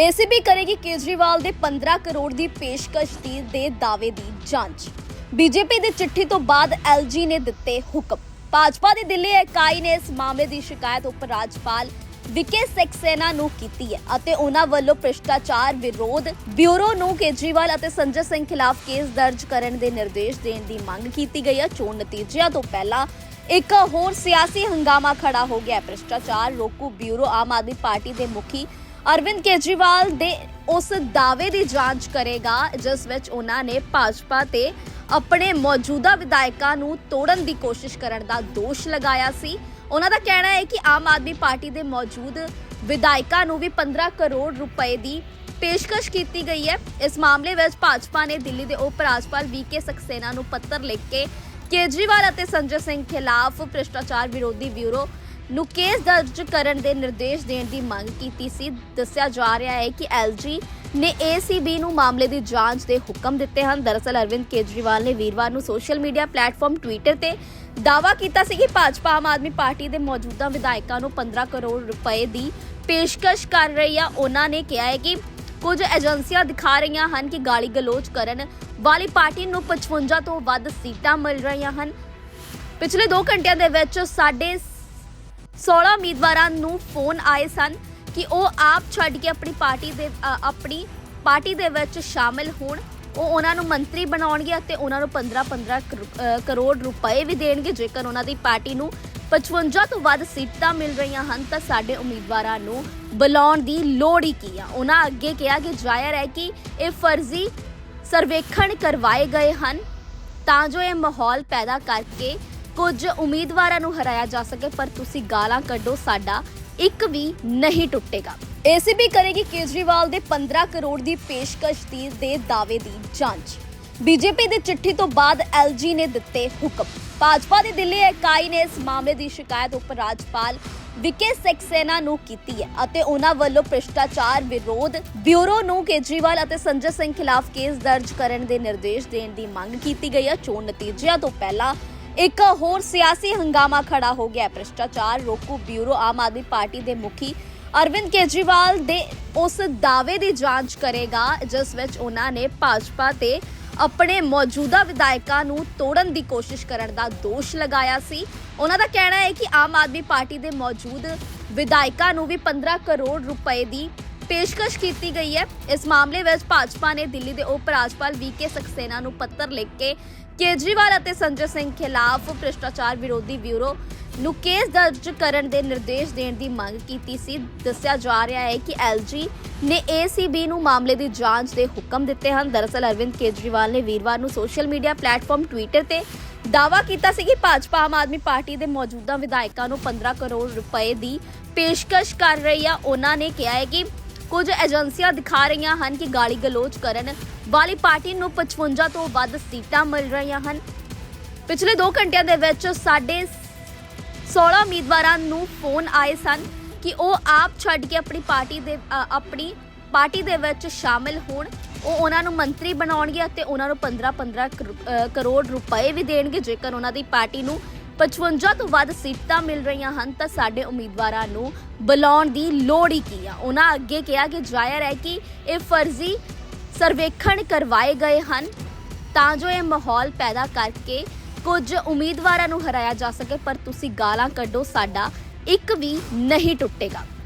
ACB ਕਰੇਗੀ ਕੇਜਰੀਵਾਲ ਦੇ 15 ਕਰੋੜ ਦੀ ਪੇਸ਼ਕਸ਼ ਦੀ ਦੇ ਦਾਅਵੇ ਦੀ ਜਾਂਚ। ਬੀਜੇਪੀ ਦੀ ਚਿੱਠੀ ਤੋਂ ਬਾਅਦ ਐਲਜੀ ਨੇ ਦਿੱਤੇ ਹੁਕਮ। ਭਾਜਪਾ ਦੀ ਦਿੱਲੀ ਇਕਾਈ ਨੇ ਇਸ ਮਾਮਲੇ ਦੀ ਸ਼ਿਕਾਇਤ ਉਪ ਰਾਜਪਾਲ ਵਿਕੇ ਸੈਕਸੇਨਾ ਨੂੰ ਕੀਤੀ ਹੈ ਅਤੇ ਉਹਨਾਂ ਵੱਲੋਂ ਭ੍ਰਿਸ਼ਟਾਚਾਰ ਵਿਰੋਧ ਬਿਊਰੋ ਨੂੰ ਕੇਜਰੀਵਾਲ ਅਤੇ ਸੰਜੇ ਸਿੰਘ ਖਿਲਾਫ ਕੇਸ ਦਰਜ ਕਰਨ ਦੇ ਨਿਰਦੇਸ਼ ਦੇਣ ਦੀ ਮੰਗ ਕੀਤੀ ਗਈ ਹੈ। ਚੋਣ ਨਤੀਜਿਆਂ ਤੋਂ ਪਹਿਲਾਂ ਇੱਕ ਹੋਰ ਸਿਆਸੀ ਹੰਗਾਮਾ ਖੜਾ ਹੋ ਗਿਆ ਭ੍ਰਿਸ਼ਟਾਚਾਰ ਰੋਕੂ ਬਿਊਰੋ ਆਮ ਆਦਮੀ ਪਾਰਟੀ ਦੇ ਮੁਖੀ ਅਰਵਿੰਦ ਕੇਜਰੀਵਾਲ ਦੇ ਉਸ ਦਾਅਵੇ ਦੀ ਜਾਂਚ ਕਰੇਗਾ, ਜਿਸ ਵਿੱਚ ਉਹਨਾਂ ਨੇ ਭਾਜਪਾ ਤੇ ਆਪਣੇ ਮੌਜੂਦਾ ਵਿਧਾਇਕਾਂ ਨੂੰ ਤੋੜਨ ਦੀ ਕੋਸ਼ਿਸ਼ ਕਰਨ ਦਾ ਦੋਸ਼ ਲਗਾਇਆ ਸੀ। ਉਹਨਾਂ ਦਾ ਕਹਿਣਾ ਹੈ ਕਿ ਆਮ ਆਦਮੀ ਪਾਰਟੀ ਦੇ ਮੌਜੂਦ ਵਿਧਾਇਕਾਂ ਨੂੰ ਵੀ 15 ਕਰੋੜ ਰੁਪਏ ਦੀ ਪੇਸ਼ਕਸ਼ ਕੀਤੀ ਗਈ ਹੈ। ਇਸ ਮਾਮਲੇ ਵਿੱਚ ਭਾਜਪਾ ਨੇ ਦਿੱਲੀ ਦੇ ਉਪ ਰਾਜਪਾਲ ਵੀਕੇ ਸਕਸੇਨਾ ਨੂੰ ਪੱਤਰ ਲਿਖ ਕੇ ਕੇਜਰੀਵਾਲ ਅਤੇ ਸੰਜੇ ਸਿੰਘ ਖਿਲਾਫ ਭ੍ਰਿਸ਼ਟਾਚਾਰ ਵਿਰੋਧੀ ਬਿਊਰੋ ਨੂੰ ਕੇਸ ਦਰਜ ਕਰਨ ਦੇ ਨਿਰਦੇਸ਼ ਦੇਣ ਦੀ ਮੰਗ ਕੀਤੀ ਸੀ। ਦੱਸਿਆ ਜਾ ਰਿਹਾ ਹੈ ਕਿ ਐਲਜੀ ਨੇ ਏਸੀਬੀ ਨੂੰ ਮਾਮਲੇ ਦੀ ਜਾਂਚ ਦੇ ਹੁਕਮ ਦਿੱਤੇ ਹਨ। ਦਰਅਸਲ ਅਰਵਿੰਦ ਕੇਜਰੀਵਾਲ ਨੇ ਵੀਰਵਾਰ ਨੂੰ ਸੋਸ਼ਲ ਮੀਡੀਆ ਪਲੇਟਫਾਰਮ ਟਵਿੱਟਰ ਤੇ ਦਾਅਵਾ ਕੀਤਾ ਸੀ ਕਿ ਭਾਜਪਾ ਆਮ ਆਦਮੀ ਪਾਰਟੀ ਦੇ ਮੌਜੂਦਾ ਵਿਧਾਇਕਾਂ ਨੂੰ 15 ਕਰੋੜ ਰੁਪਏ ਦੀ ਪੇਸ਼ਕਸ਼ ਕਰ ਰਹੀ ਆ। ਉਹਨਾਂ ਨੇ ਕਿਹਾ ਹੈ ਕਿ ਕੁਝ ਏਜੰਸੀਆਂ ਦਿਖਾ ਰਹੀਆਂ ਹਨ ਕਿ ਗਾਲੀ ਗਲੋਚ ਕਰਨ ਵਾਲੀ ਪਾਰਟੀ ਨੂੰ 55 ਤੋਂ ਵੱਧ ਸੀਟਾਂ ਮਿਲ ਰਹੀਆਂ ਹਨ। ਪਿਛਲੇ 2 ਘੰਟਿਆਂ ਦੇ ਵਿੱਚ ਸਾਡੇ 16 ਉਮੀਦਵਾਰਾਂ ਨੂੰ ਫੋਨ ਆਏ ਸਨ ਕਿ ਉਹ ਆਪ ਛੱਡ ਕੇ ਆਪਣੀ ਪਾਰਟੀ ਦੇ ਅ, ਆਪਣੀ ਪਾਰਟੀ ਦੇ ਵਿੱਚ ਸ਼ਾਮਿਲ ਹੋਣ। ਉਹ ਉਹਨਾਂ ਨੂੰ ਮੰਤਰੀ ਬਣਾਉਣਗੇ ਅਤੇ ਉਹਨਾਂ ਨੂੰ 15-15 ਕਰੋੜ ਰੁਪਏ ਵੀ ਦੇਣਗੇ। ਜੇਕਰ ਉਹਨਾਂ ਦੀ ਪਾਰਟੀ ਨੂੰ 55 ਤੋਂ ਵੱਧ ਸੀਟਾਂ ਮਿਲ ਰਹੀਆਂ ਹਨ ਤਾਂ ਸਾਡੇ ਉਮੀਦਵਾਰਾਂ ਨੂੰ ਬੁਲਾਉਣ ਦੀ ਲੋੜ ਹੀ ਕੀ ਆ? ਉਹਨਾਂ ਅੱਗੇ ਕਿਹਾ ਕਿ ਜ਼ਾਹਿਰ ਹੈ ਕਿ ਇਹ ਫਰਜ਼ੀ ਸਰਵੇਖਣ ਕਰਵਾਏ ਗਏ ਹਨ ਤਾਂ ਜੋ ਇਹ ਮਾਹੌਲ ਪੈਦਾ ਕਰਕੇ ਕੁਝ ਉਮੀਦਵਾਰਾਂ ਨੂੰ ਹਰਾਇਆ ਜਾ ਸਕੇ, ਪਰ ਤੁਸੀਂ ਗਾਲਾਂ ਕੱਢੋ, ਸਾਡਾ ਇੱਕ ਵੀ ਨਹੀਂ ਟੁੱਟੇਗਾ। ਏਸੀਬੀ ਕਰੇਗੀ ਕੇਜਰੀਵਾਲ ਦੇ 15 ਕਰੋੜ ਦੀ ਪੇਸ਼ਕਸ਼ ਦੀ ਦੇ ਦਾਅਵੇ ਦੀ ਜਾਂਚ। ਬੀਜੇਪੀ ਦੀ ਚਿੱਠੀ ਤੋਂ ਬਾਅਦ ਐਲਜੀ ਨੇ ਦਿੱਤੇ ਹੁਕਮ। ਭਾਜਪਾ ਦੀ ਦਿੱਲੀ ਇਕਾਈ ਨੇ ਇਸ ਮਾਮਲੇ ਦੀ ਸ਼ਿਕਾਇਤ ਉਪ ਰਾਜਪਾਲ ਵਿਕੇ ਸੈਕਸੇਨਾ ਨੂੰ ਕੀਤੀ ਹੈ ਅਤੇ ਉਹਨਾਂ ਵੱਲੋਂ ਭ੍ਰਿਸ਼ਟਾਚਾਰ ਵਿਰੋਧ ਬਿਊਰੋ ਨੂੰ ਕੇਜਰੀਵਾਲ ਅਤੇ ਸੰਜੇ ਸਿੰਘ ਖਿਲਾਫ ਕੇਸ ਦਰਜ ਕਰਨ ਦੇ ਨਿਰਦੇਸ਼ ਦੇਣ ਦੀ ਮੰਗ ਕੀਤੀ ਗਈ ਹੈ। ਚੋਣ ਨਤੀਜਿਆਂ ਤੋਂ ਪਹਿਲਾਂ ਇੱਕ ਹੋਰ ਸਿਆਸੀ ਹੰਗਾਮਾ ਖੜਾ ਹੋ ਗਿਆ ਭ੍ਰਿਸ਼ਟਾਚਾਰ, ਰੋਕੂ ਬਿਊਰੋ, ਆਮ ਆਦਮੀ ਪਾਰਟੀ ਦੇ ਮੁਖੀ ਅਰਵਿੰਦ ਕੇਜਰੀਵਾਲ ਦੇ ਉਸ ਦਾਅਵੇ ਦੀ ਜਾਂਚ ਕਰੇਗਾ, ਜਿਸ ਵਿੱਚ ਉਹਨਾਂ ਨੇ ਭਾਜਪਾ ਤੇ ਆਪਣੇ ਮੌਜੂਦਾ ਵਿਧਾਇਕਾਂ ਨੂੰ ਤੋੜਨ ਦੀ ਕੋਸ਼ਿਸ਼ ਕਰਨ ਦਾ ਦੋਸ਼ ਲਗਾਇਆ ਸੀ। ਉਹਨਾਂ ਦਾ ਕਹਿਣਾ ਹੈ ਕਿ ਆਮ ਆਦਮੀ ਪਾਰਟੀ ਦੇ ਮੌਜੂਦ ਵਿਧਾਇਕਾਂ ਨੂੰ ਵੀ 15 ਕਰੋੜ ਰੁਪਏ ਦੀ ਪੇਸ਼ਕਸ਼ ਕੀਤੀ ਗਈ ਹੈ। ਇਸ ਮਾਮਲੇ ਵਿੱਚ ਭਾਜਪਾ ਨੇ ਦਿੱਲੀ ਦੇ ਉਪ ਰਾਜਪਾਲ ਵੀਕੇ ਸਕਸੇਨਾ ਨੂੰ ਪੱਤਰ ਲਿਖ ਕੇ ਕੇਜਰੀਵਾਲ ਅਤੇ ਸੰਜੇ ਸਿੰਘ ਖਿਲਾਫ ਭ੍ਰਿਸ਼ਟਾਚਾਰ ਵਿਰੋਧੀ ਬਿਊਰੋ ਨੂੰ ਕੇਸ ਦਰਜ ਕਰਨ ਦੇ ਨਿਰਦੇਸ਼ ਦੇਣ ਦੀ ਮੰਗ ਕੀਤੀ ਸੀ। ਦੱਸਿਆ ਜਾ ਰਿਹਾ ਹੈ ਕਿ ਐਲਜੀ ਨੇ ਏਸੀਬੀ ਨੂੰ ਮਾਮਲੇ ਦੀ ਜਾਂਚ ਦੇ ਹੁਕਮ ਦਿੱਤੇ ਹਨ। ਦਰਅਸਲ ਅਰਵਿੰਦ ਕੇਜਰੀਵਾਲ ਨੇ ਵੀਰਵਾਰ ਨੂੰ ਸੋਸ਼ਲ ਮੀਡੀਆ ਪਲੇਟਫਾਰਮ ਟਵਿੱਟਰ ਤੇ ਦਾਅਵਾ ਕੀਤਾ ਸੀ ਕਿ ਭਾਜਪਾ ਆਮ ਆਦਮੀ ਪਾਰਟੀ ਦੇ ਮੌਜੂਦਾ ਵਿਧਾਇਕਾਂ ਨੂੰ 15 ਕਰੋੜ ਰੁਪਏ ਦੀ ਪੇਸ਼ਕਸ਼ ਕਰ ਰਹੀ ਆ। ਉਹਨਾਂ ਨੇ ਕਿਹਾ ਹੈ ਕਿ ਕੁਝ ਏਜੰਸੀਆਂ ਦਿਖਾ ਰਹੀਆਂ ਹਨ ਕਿ ਗਾਲੀ ਗਲੋਚ ਕਰਨ ਵਾਲੀ ਪਾਰਟੀ ਨੂੰ 55 ਤੋਂ ਵੱਧ ਸੀਟਾਂ ਮਿਲ ਰਹੀਆਂ ਹਨ। ਪਿਛਲੇ 2 ਘੰਟਿਆਂ ਦੇ ਵਿੱਚ ਸਾਡੇ 16 ਉਮੀਦਵਾਰਾਂ ਨੂੰ ਫੋਨ ਆਏ ਸਨ ਕਿ ਉਹ ਆਪ ਛੱਡ ਕੇ ਆਪਣੀ ਪਾਰਟੀ ਦੇ ਆਪਣੀ ਪਾਰਟੀ ਦੇ ਵਿੱਚ ਸ਼ਾਮਿਲ ਹੋਣ। ਉਹ ਉਹਨਾਂ ਨੂੰ ਮੰਤਰੀ ਬਣਾਉਣਗੇ ਅਤੇ ਉਹਨਾਂ ਨੂੰ 15-15 ਕਰੋੜ ਰੁਪਏ ਵੀ ਦੇਣਗੇ ਜੇਕਰ ਉਹਨਾਂ ਦੀ ਪਾਰਟੀ ਨੂੰ 55 ਤੋਂ ਵੱਧ ਸੀਟਾਂ ਮਿਲ ਰਹੀਆਂ ਹਨ ਤਾਂ ਸਾਡੇ ਉਮੀਦਵਾਰਾਂ ਨੂੰ ਬੁਲਾਉਣ ਦੀ ਲੋੜ ਹੀ ਕੀ ਆ? ਉਹਨਾਂ ਅੱਗੇ ਕਿਹਾ ਕਿ ਜ਼ਾਹਿਰ ਹੈ ਕਿ ਇਹ ਫਰਜ਼ੀ ਸਰਵੇਖਣ ਕਰਵਾਏ ਗਏ ਹਨ ਤਾਂ ਜੋ ਇਹ ਮਾਹੌਲ ਪੈਦਾ ਕਰਕੇ ਕੁਝ ਉਮੀਦਵਾਰਾਂ ਨੂੰ ਹਰਾਇਆ ਜਾ ਸਕੇ, ਪਰ ਤੁਸੀਂ ਗਾਲਾਂ ਕੱਢੋ, ਸਾਡਾ ਇੱਕ ਵੀ ਨਹੀਂ ਟੁੱਟੇਗਾ।